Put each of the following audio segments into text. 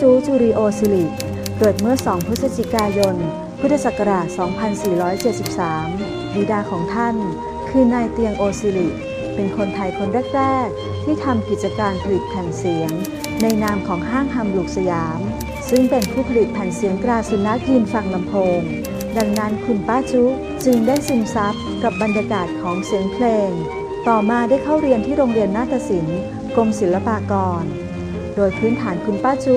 จูจูริโอซิลิเกิดเมื่อ 2 พฤศจิกายน พุทธศักราช 2473 บิดาของท่าน คือนายเตียงโอซิลิเป็นคนไทยคนแรก ๆ ที่ทำกิจการผลิตแผ่นเสียง ในนามของห้างฮัมลุกสยาม ซึ่งเป็นผู้ผลิตแผ่นเสียงตราสุนัขยืนฟังลำโพง ดังนั้นคุณป้าจุจึงได้ซึมซับกับบรรยากาศของเสียงเพลง ต่อมาได้เข้าเรียนที่โรงเรียนนาฏศิลป์กรมศิลปากร โดยพื้นฐานคุณป้าจุ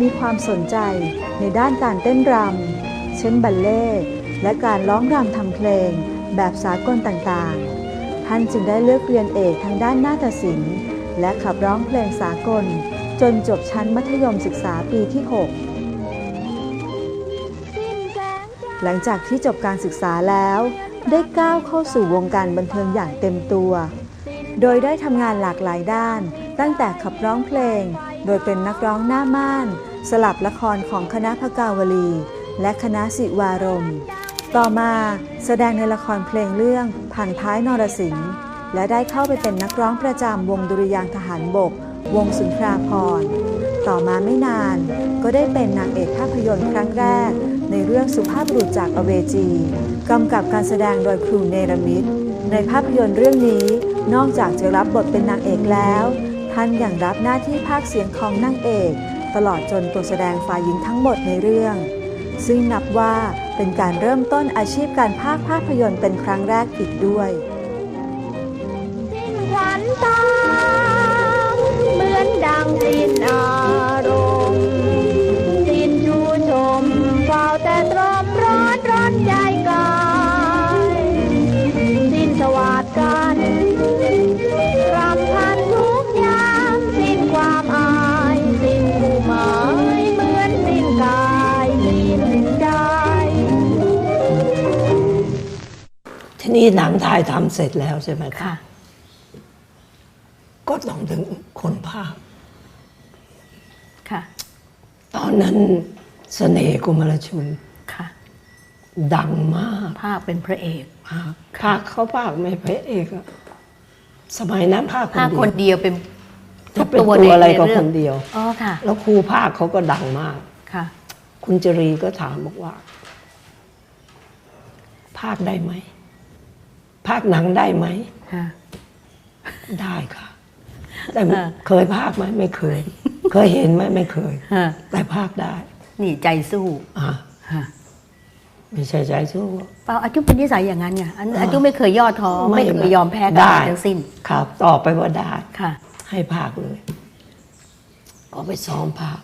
มีความสนใจในด้านการเต้นรำ เช่นบัลเล่และการร้องรำทำเพลงแบบสากลต่างๆ ท่านจึงได้เลือกเรียนเอกทางด้านนาฏศิลป์ และขับร้องเพลงสากล จนจบชั้นมัธยมศึกษาปีที่ 6 หลังจากที่จบการศึกษาแล้วได้ก้าวเข้าสู่วงการบันเทิงอย่างเต็มตัว โดยได้ทำงานหลากหลายด้าน ตั้งแต่ขับร้องเพลง โดยเป็นนักร้องหน้าม่าน สลับละครของคณะพกาวลี และคณะสิวารมณ์ต่อมาแสดงในละครเพลงเรื่องผ่านท้ายนรสิงห์และได้เข้าไปเป็นนักร้องประจำวงดุริยางทหารบก วงสุนทราพรต่อมาไม่นาน ก็ได้เป็นนางเอกภาพยนตร์ครั้งแรก ในเรื่องสุภาพบุรุษจากอเวจีกำกับการแสดงโดยครูเนรมิตในภาพยนตร์เรื่องนี้นอกจากจะรับบทเป็นนางเอกแล้ว ท่านยังรับหน้าที่ภาคเสียงของนางเอก ตลอดจนตัวแสดงฝ่ายหญิงทั้งหมดในเรื่อง ซึ่งนับว่าเป็นการเริ่มต้นอาชีพการภาคภาพยนตร์เป็นครั้งแรกอีกด้วย นี้หนังถ่ายทำเสร็จแล้วใช่ไหมคะค่ะ ก็ต้องถึงคนภาคค่ะ ตอนนั้นเสน่ห์กุมารชุนค่ะ ดังมาก ภาคเป็นพระเอกภาคภาคเขาภาคไม่พระเอกอะสมัยนั้นภาคภาคคคนนเดียวเดียวเป็นจะเป็นตัวอะไรก็คนเดียวอ๋อค่ะ แล้วครูภาคเขาก็ดังมากค่ะ คุณจรีก็ถามบอกว่า ภาคได้ไหม ภาคหนังได้ไหม ค่ะ ได้ค่ะ แต่อ่า เคยภาคไหมไม่เคย เคยเห็นไหมไม่เคยฮะแต่ภาคได้นี่ใจสู้อ่าฮะไม่ใช่ใจสู้ เปล่าอาจุเป็นนิสัยอย่างนั้นไงอันอาจุไม่เคยย่อท้อไม่ไม่เคยยอมแพ้กับได้ใครทั้งสิ้นครับตอบไปว่าได้ ค่ะให้ภาคเลย ก็ไปซ้อมภาค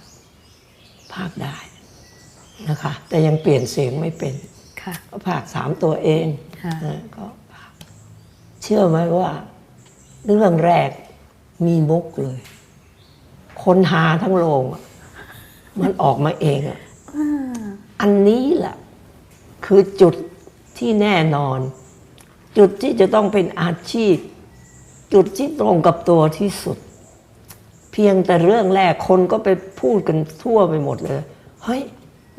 ภาคได้นะคะ แต่ยังเปลี่ยนเสียงไม่เป็น ค่ะ ก็ภาคสามตัวเองค่ะเออก็ภาคเชื่อไหมว่า เรื่องแรกมีมุกเลย คนหาทั้งโรงอะมันออกมาเองอะอันนี้แหละคือจุดที่แน่นอน จุดที่จะต้องเป็นอาชีพ จุดที่ตรงกับตัวที่สุด เพียงแต่เรื่องแรกคนก็ไปพูดกันทั่วไปหมดเลย เฮ้ย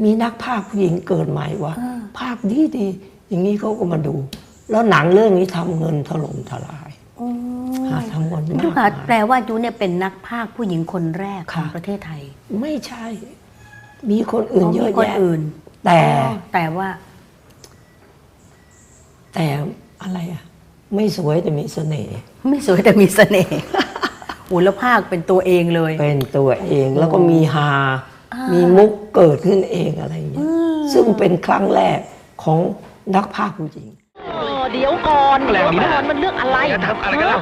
มีนักภาคผู้หญิงเกิดใหม่วะภาคดีดีๆอย่างนี้เขาก็มาดู แล้วหนังเรื่องนี้ทำเงินถล่มทลายหาทำเงินจุมากค่ะมาย แปลว่าจุเนี่ยเป็นนักภาคผู้หญิงคนแรกของค่ะประเทศไทยไม่ใช่ มีคนอื่นเยอะมีคนแยะอื่นแต่อ๋อแต่ว่าแต่อะไรอะไม่สวยแต่มีเสน่ห์ ไม่สวยแต่มีเสน่ห์ โอ้แล้วภาคเป็นตัวเองเลย เป็นตัวเองแล้วก็มีฮามีมุกเกิดขึ้นเองอะไรอย่างเงี้ย ซึ่งเป็นครั้งแรกของนักภาคผู้หญิง เดี๋ยวก่อนเดี๋ยวก่อนมันเรื่องอะไรจะทำอะไรกันเล่า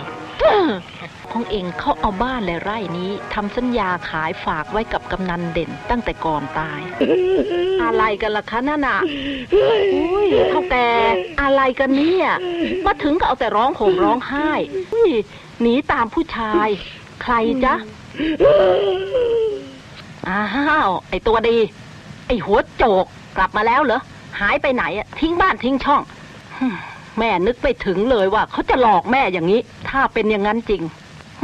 ของเองเขาเอาบ้านและไร่นี้ทำสัญญาขายฝากไว้กับกำนันเด่นตั้งแต่ก่อนตาย อะไรกันล่ะคะนั่นน่ะอุ้ยเท่าแกอะไรกันเนี่ยมาถึงก็เอาแต่ร้องโห่มร้องไห้อุ้ยหนีตามผู้ชาย ใครจ๊ะ อ้าวไอตัวดี ไอหัวโจกกลับมาแล้วเหรอหายไปไหนอะทิ้งบ้านทิ้งช่อง แม่นึกไปถึงเลยว่าเขาจะหลอกแม่อย่างนี้ ถ้าเป็นอย่างนั้นจริง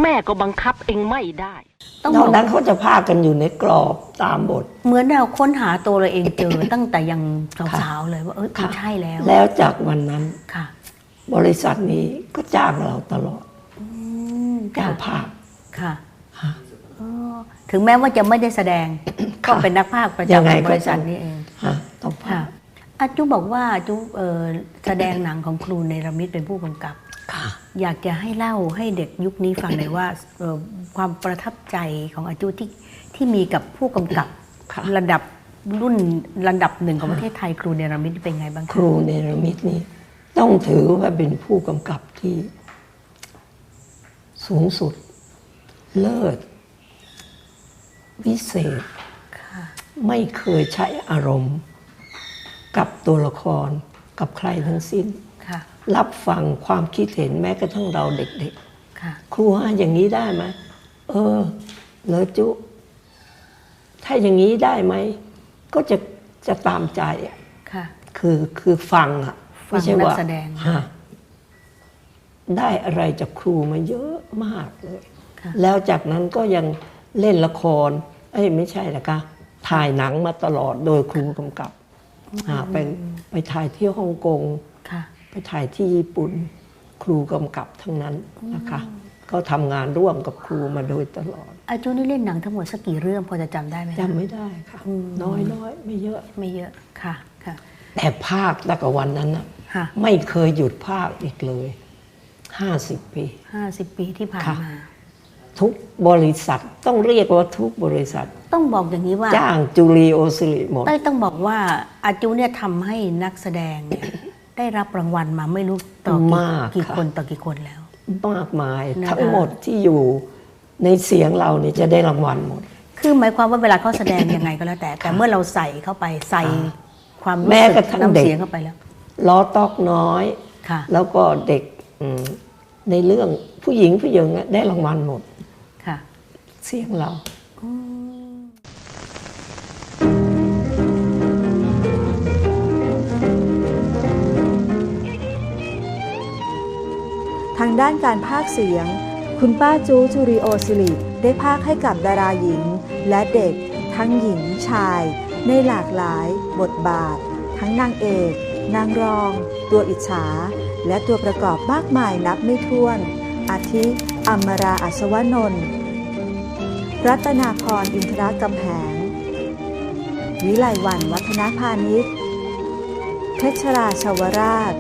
แม่ก็บังคับเองไม่ได้ ต้องนบออกกนั้นเขาจะพากันอยู่ในกรอบตามบท เหมือนเราค้นหาตัวเราเองเจอ ตั้งแต่ยังสาวๆเลยว่าเออมันค่ะ ใช่แล้วแล้วจากวันนั้นค่ะบริษัทนี้ก็จ้างเราตลอดอืมจ้างภาคค่ะฮะอ๋อถึงแม้ว่าจะไม่ได้แสดง ก็เป็นนักภาคประยังไงจำของก็ บริษัทต้องนี้เอง ฮะต้องพาค่ะ อาจุบอกว่าอาจุเอ่อแสดงหนังของครูในรมิตเป็นผู้กำกับค่ะอยากจะให้เล่าให้เด็กยุคนี้ฟังหน่อยว่าเอ่อความประทับใจของอาจุที่ที่มีกับผู้กำกับค่ะระดับรุ่นระดับหนึ่งของประเทศไทยครูเนรมิตเป็นไงบ้างครูเนรมิตนี่ต้องถือว่าเป็นผู้กำกับที่ สูงสุด เลิศวิเศษค่ะไม่ไม่เคยใช้อารมณ์ กับตัวละครกับใครทั้งสิ้นค่ะรับฟังความคิดเห็นแม้กระทั่งเราเด็กค่ะๆครูฮะอย่างนี้ได้ไหมเออเลอจุ ถ้าอย่างนี้ได้ไหม ก็จะจะตามใจอะค่ะ คือคือฟังอะฟังไม่ใช่ว่านักแสดงฮะได้อะไรจากครูมาเยอะมากเลยค่ะแล้วจากนั้นก็ยังเล่นละคร เอ้ยไม่ใช่ละคะถ่ายหนังมาตลอดโดยครูกำกับอ่า ไปไปถ่ายที่ฮ่องกงค่ะไปถ่ายที่ญี่ปุ่นครูกำกับทั้งนั้นนะคะก็ทำงานร่วมกับครูมาโดยตลอด อาจุนี่เล่นหนังทั้งหมดสักกี่เรื่องพอจะจำได้ไหมคะจำไม่ได้ค่ะอืมน้อยน้อยไม่เยอะไม่เยอะค่ะค่ะ แต่ภาคตั้งแต่วันนั้นนะค่ะไม่เคยหยุดภาคอีกเลยห้าสิบปีห้าสิบปีที่ผ่านค่ะมา ทุกบริษัทต้องเรียกว่าทุกบริษัท ต้องบอกอย่างนี้ว่า จ้างจูเลีโอซิริหมดได้ต้องบอกว่าอาจุเนี่ยทำให้นักแสดงเนี่ยได้รับรางวัลมาไม่รู้ต่อกี่มากกี่ค่ะคนต่อกี่คนแล้ว มากมายนะคะทั้งหมดที่อยู่ในเสียงเราเนี่ยจะได้รางวัลหมด คือหมายความว่าเวลาเขาแสดงยังไงก็แล้วแต่ แต่เมื่อเราใส่เข้าไปใส่ความรู้แม้สึกระทั่งน้ำเด็กเสียงเข้าไปแล้วล้อตอกน้อยค่ะแล้วก็เด็กอืมในเรื่องผู้หญิงผู้หญิงอะได้รางวัลหมดค่ะเสียงเราทางด้านการพากเสียง คุณป้าจูจูริโอซิลิได้พากให้กับดาราหญิง และเด็ก ทั้งหญิงชาย ในหลากหลาย บทบาท ทั้งนางเอก นางรอง ตัวอิจฉา และตัวประกอบมากมายนับไม่ถ้วน อาทิ อัมมาราอัศวนนท์ รัตนาพรอินทรกำแหง วิไลวันวัฒนพาณิชย์ เพชรราชาวราช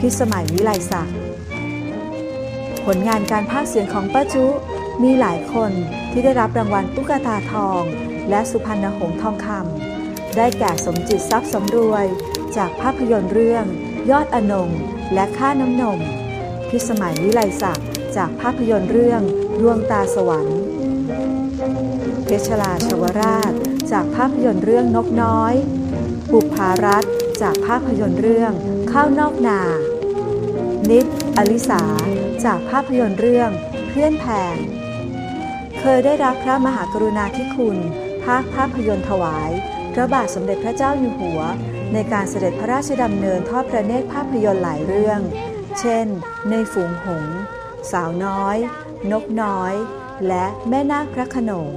พิสมัยวิไลศักดิ์ ผลงานการพากย์เสียงของป้าจุ มีหลายคนที่ได้รับรางวัลตุ๊กตาทอง และสุพรรณหงส์ทองคำ ได้แก่สมจิตทรัพย์สำรวย จากภาพยนตร์เรื่อง ยอดอนง และค่าน้ำนม พิสมัยวิไลศักดิ์จากภาพยนตร์เรื่องดวงตาสวรรค์ เพชรลาชวราช จากภาพยนตร์เรื่องนกน้อย บุภารัตน์จากภาพยนตร์เรื่องข้าวนอกนา นิด อลิสา จากภาพยนตร์เรื่องเพื่อนแพง เคยได้รับพระมหากรุณาธิคุณ ภาคภาพยนตร์ถวาย พระบาทสมเด็จพระเจ้าอยู่หัว ในการเสด็จพระราชดำเนินทอดพระเนตรภาพยนตร์หลายเรื่อง เช่น ในฝูงหงส์สาวน้อย นกน้อย และแม่นาคพระขนง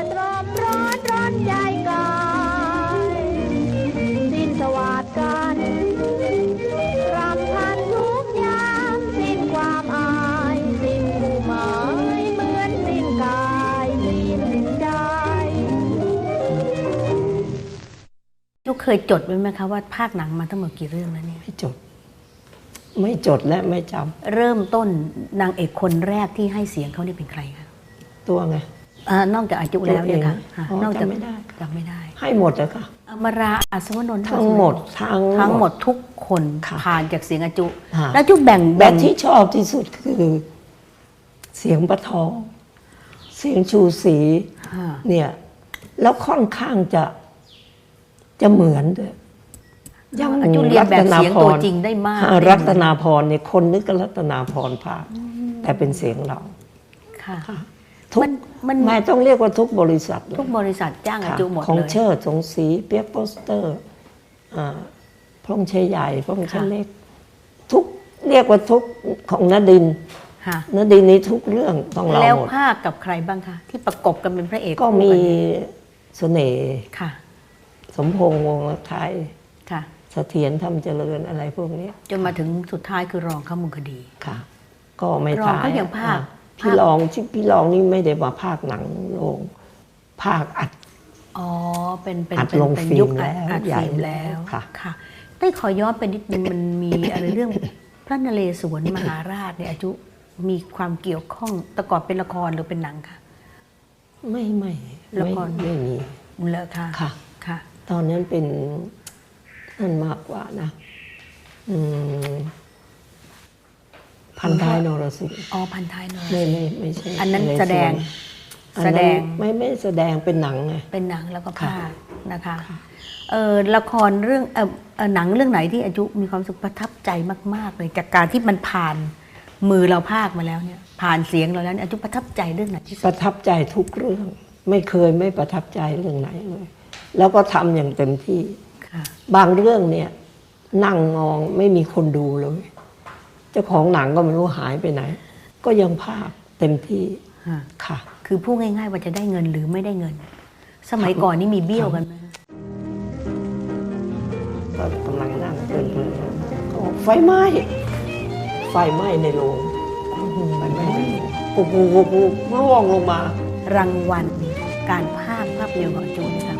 ต่ตรอมร้อนร้อนใจกายสิ้นสวัสดกันรำพันทุกยามสิ้นความอายสิ้นผู้หมายเหมือนสิ้นกายสิ้นใจลูกเคยจดไว้ไหมคะว่าภาคหนังมาทั้งหมดกี่เรื่องแล้วเนี่ยไม่จด ไม่จดและไม่จเริ่มต้นนางเอกคนแรกที่ให้เสียงเขานี่เป็นใครคะำตัวไงอ่า นอกจากอาจุแล้วเนี่ยค่ะตัวเองค่ะอ๋อนอกจากจำไม่ได้จำไม่ได้ ให้หมดเลยค่ะอมราอัศวนนท์ทั้งหมดทั้งทั้งหมดทุกคนค่ะผ่านจากเสียงอาจุค่ะแล้วจุแบ่งแบแบ่บงที่ชอบที่สุดคือ เสียงประทอง เสียงชูสีค่ะเนี่ย แล้วค่อนข้างจะจะเหมือนด้วยยังอาจุเรียนแบบเสียงตัวจริงได้มากอ่รัตนาพรเนี่ยคนนึกก็รัตนาพรภาคแต่เป็นเสียงเราค่ะ ทุกมันมันไม่ต้องเรียกว่าทุกบริษัทเลยทุกบริษัทจ้างอาค่ะจุหมดของเลยเชิดสงศรีเปียกโปสเตอร์อ่าพระองค์ชัยใหญ่พระองค์ชัยค่ะเล็ก ทุกเรียกว่าทุกของนดินค่ะนดินนี้ทุกเรื่องต้องเราแล้วหมดภาคกับใครบ้างคะที่ประกบกันเป็นพระเอกก็คู่มีนเสน่ห์ค่ะสมพงษ์วงศ์ไทยค่ะเสถียรทำเจริญอะไรพวกนี้จนมาถึงสุดท้ายคือรองเข้ามุงคดีค่ะ ก็ไม่รองท้ายก็ยังภาคอะ พี่รองที่พี่รองนี่ไม่ได้มาภาคหนังโรงภาคอัด อ๋อ เป็น เป็นอัดเป็นลงเป็นฟิล์มยุคอัดแล้วอัดใหญ่ฟิล์มแล้วค่ะค่ะได้ขอย้อนไปนิดนึงมันมีอะไรเรื่องพระนเรศวรมหาราชเนี่ยอาจุมีความเกี่ยวข้องแต่ก่อนเป็นละครหรือเป็นหนังคะไม่ไม่ละครไม่ไม่มีเลอค่ะค่ะค่ะ ตอนนั้นเป็นนั่นมากกว่านะ อืม พันท้ายนรสิงห์อ๋อพันท้ายนรไม่สิงห์ไม่ไม่ใช่อันนั้นใแสดงส่วนแสดงอันนั้นไม่ไม่แสดงเป็นหนังไงเป็นหนังแล้วก็ค่ะภาคนะคะเออละครเรื่องเออเอ่อหนังเรื่องไหนที่อายุมีความสุขประทับใจมาก ๆ เลยจากการที่มันผ่านมือเราภาคมาแล้วเนี่ยผ่านเสียงเราแล้วเนี่ยอายุประทับใจเรื่องไหนที่สุปดระทับใจทุกเรื่อง ไม่เคยไม่ประทับใจเรื่องไหนเลย แล้วก็ทำอย่างเต็มที่ค่ะบางเรื่องเนี่ยนั่งงองไม่มีคนดูเลย เจ้าของหนังก็ไม่รู้หายไปไหน ก็ยังภาคเต็มที่ฮะค่ะ คือพูดง่าย ๆ ว่าจะได้เงินหรือไม่ได้เงิน สมัยก่อนนี่มีเบี้ยวกันไหมก็กำลังนั่งเพลินๆก็ไฟไหม้ไฟไหม้ในโรงไฟไหม้ในโรงปุ๊บปุ๊บปุ๊บปุ๊บร่วงลงมา รางวัลการภาคภาพยนตร์ของอาจูเนี่ยค่ะมี